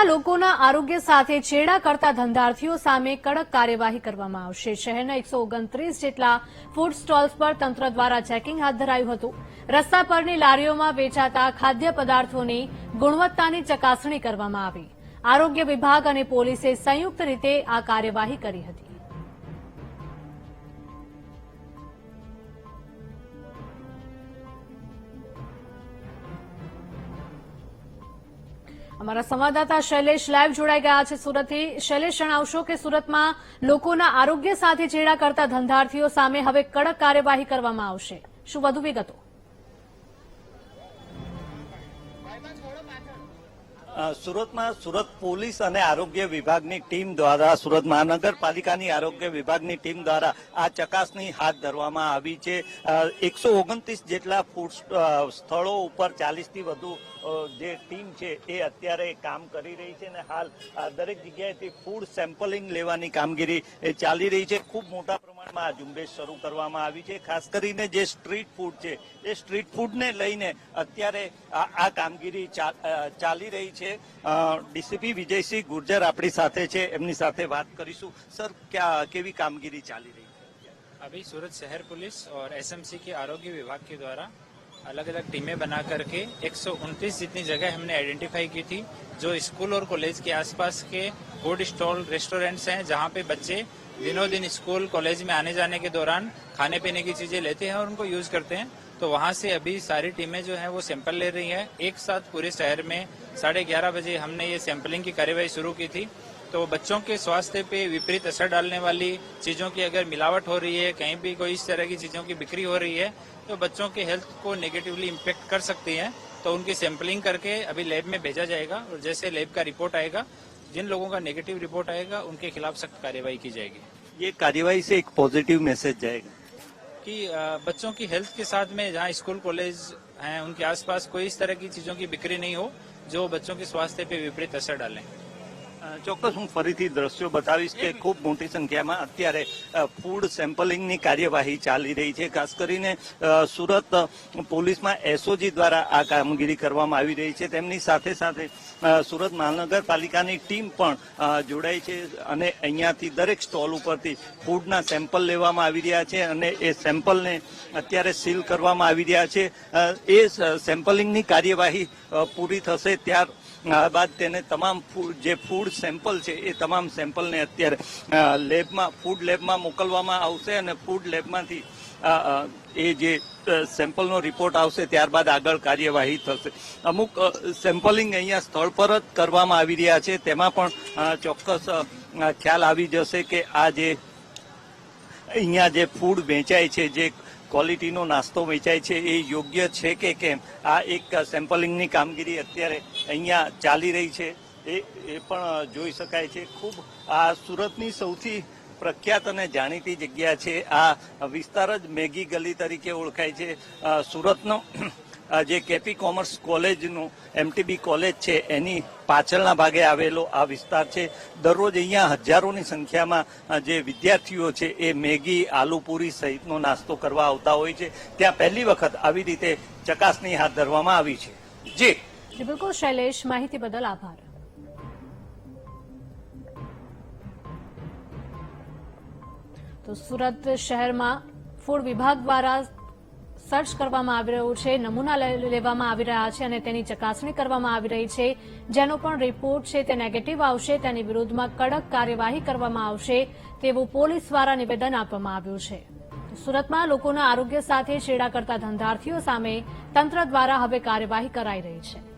સુરતમાં લોકોના આરોગ્ય સાથે છેડા કરતા ધંધાર્થીઓ સામે કડક કાર્યવાહી કરવામાં આવશે. શહેરના એકસો ઓગણત્રીસ જેટલા ફૂડ સ્ટોલ્સ પર તંત્ર દ્વારા ચેકિંગ હાથ ધરાયું હતું. રસ્તા પરની લારીઓમાં વેચાતા ખાદ્ય પદાર્થોની ગુણવત્તાની ચકાસણી કરવામાં આવી. આરોગ્ય વિભાગ અને પોલીસે સંયુક્ત રીતે આ કાર્યવાહી કરી હતી. અમારા સંવાદદાતા શૈલેષ લાઈવ જોડાઈ ગયા છે સુરતથી. શૈલેષ, જણાવશો કે સુરતમાં લોકોના આરોગ્ય સાથે ચેડા કરતા ધંધાર્થીઓ સામે હવે કડક કાર્યવાહી કરવામાં આવશે. શું વધુ વિગતો? સુરતમાં સુરત પોલીસ અને આરોગ્ય વિભાગની ટીમ દ્વારા, સુરત મહાનગરપાલિકાની આરોગ્ય વિભાગની ટીમ દ્વારા આ ચકાસણી હાથ ધરવામાં આવી છે. એકસો ઓગણત્રીસ જેટલા ફૂડ સ્થળો ઉપર ચાલીસથી વધુ જે ટીમ છે એ અત્યારે કામ કરી રહી છે અને હાલ દરેક જગ્યાએથી ફૂડ સેમ્પલિંગ લેવાની કામગીરી ચાલી રહી છે. ખૂબ મોટા પ્રમાણમાં આ ઝુંબેશ શરૂ કરવામાં આવી છે ખાસ કરીને જે સ્ટ્રીટ ફૂડ છે એ સ્ટ્રીટ ફૂડને લઈને અત્યારે આ આ કામગીરી ચા- અ, ચાલી રહી છે ડીસીપી વિજયસિંહ ગુર્જર આપણી સાથે છે એમની સાથે વાત કરીશું સર ક્યાં કેવી કામગીરી ચાલી રહી છે अभी सूरत शहर पुलिस और एसएमसी के आरोग्य विभाग के द्वारा अलग अलग टीमें बना करके एक जितनी जगह हमने आइडेंटिफाई की थी जो स्कूल और कॉलेज के आसपास के फूड स्टॉल रेस्टोरेंट्स हैं जहां पे बच्चे दिनों दिन स्कूल कॉलेज में आने जाने के दौरान खाने पीने की चीज़ें लेते हैं और उनको यूज़ करते हैं। तो वहाँ से अभी सारी टीमें जो है वो सैंपल ले रही है। एक साथ पूरे शहर में साढ़े ग्यारह बजे हमने ये सैंपलिंग की कार्यवाही शुरू की थी। तो बच्चों के स्वास्थ्य पे विपरीत असर डालने वाली चीज़ों की अगर मिलावट हो रही है, कहीं भी कोई इस तरह की चीज़ों की बिक्री हो रही है तो बच्चों के हेल्थ को नेगेटिवली इम्पेक्ट कर सकती है। तो उनकी सैंपलिंग करके अभी लैब में भेजा जाएगा और जैसे लैब का रिपोर्ट आएगा जिन लोगों का नेगेटिव रिपोर्ट आएगा उनके खिलाफ सख्त कार्यवाही की जाएगी। ये कार्यवाही से एक पॉजिटिव मैसेज जाएगा। कि बच्चों की हेल्थ के साथ में जहाँ स्कूल कॉलेज हैं उनके आसपास कोई इस तरह की चीज़ों की बिक्री नहीं हो जो बच्चों के स्वास्थ्य पे विपरीत असर डालें। ચોક્કસ હું ફરીથી દ્રશ્યો બતાવીશ કે ખૂબ મોટી સંખ્યામાં અત્યારે ફૂડ સેમ્પલિંગની કાર્યવાહી ચાલી રહી છે. ખાસ કરીને સુરત પોલીસમાં એસઓજી દ્વારા આ કામગીરી કરવામાં આવી રહી છે. તેમની સાથે સાથે સુરત મહાનગરપાલિકાની ટીમ પણ જોડાઈ છે અને અહીંયાથી દરેક સ્ટોલ ઉપરથી ફૂડના સેમ્પલ લેવામાં આવી રહ્યા છે અને એ સેમ્પલને અત્યારે સીલ કરવામાં આવી રહ્યા છે. એ સેમ્પલિંગની કાર્યવાહી પૂરી થશે ત્યાર આ બાદ તેને તમામ જે ફૂડ સેમ્પલ છે, એ તમામ સેમ્પલને અત્યારે લેબમાં, ફૂડ લેબમાં મોકલવામાં આવશે અને ફૂડ લેબમાંથી એ જે સેમ્પલનો રિપોર્ટ આવશે, ત્યારબાદ આગળ કાર્યવાહી થશે. અમુક સેમ્પલિંગ અહીંયા સ્થળ પર જ કરવામાં આવી રહ્યા છે. તેમાં પણ ચોક્કસ ખ્યાલ આવી જશે કે આ જે, અહીંયા જે ફૂડ વેચાય છે, જે ક્વોલિટીનો નાસ્તો વેચાય છે, એ યોગ્ય છે કે કેમ? આ એક સેમ્પલિંગની કામગીરી અત્યારે અહીંયા ચાલી રહી છે. એ એ પણ જોઈ શકાય છે. ખૂબ આ સુરતની સૌથી પ્રખ્યાત અને જાણીતી જગ્યા છે. આ વિસ્તાર જ મેગી ગલી તરીકે ઓળખાય છે. સુરતનો જે કેપી કોમર્સ કોલેજનું એમટીબી કોલેજ છે, એની પાછળના ભાગે આવેલો આ વિસ્તાર છે. દરરોજ અહીંયા હજારોની સંખ્યામાં જે વિદ્યાર્થીઓ છે, એ મેગી, આલુપુરી સહિતનો નાસ્તો કરવા આવતા હોય છે. ત્યાં પહેલી વખત આવી રીતે ચકાસણી હાથ ધરવામાં આવી છે. જી, બિલકુલ, શૈલેષ, માહિતી બદલ આભાર. તો સુરત શહેરમાં ફૂડ વિભાગ દ્વારા સર્ચ કરવામાં આવી રહ્યું છે, નમૂના લેવામાં આવી રહ્યા છે અને તેની ચકાસણી કરવામાં આવી રહી છે. જેનો પણ રિપોર્ટ છે તે નેગેટિવ આવશે, તેની વિરોધમાં કડક કાર્યવાહી કરવામાં આવશે તેવું પોલીસ દ્વારા નિવેદન આપવામાં આવ્યું છે. સુરતમાં લોકોના આરોગ્ય સાથે છેડા કરતા ધંધાર્થીઓ સામે તંત્ર દ્વારા હવે કાર્યવાહી કરાઈ રહી છે.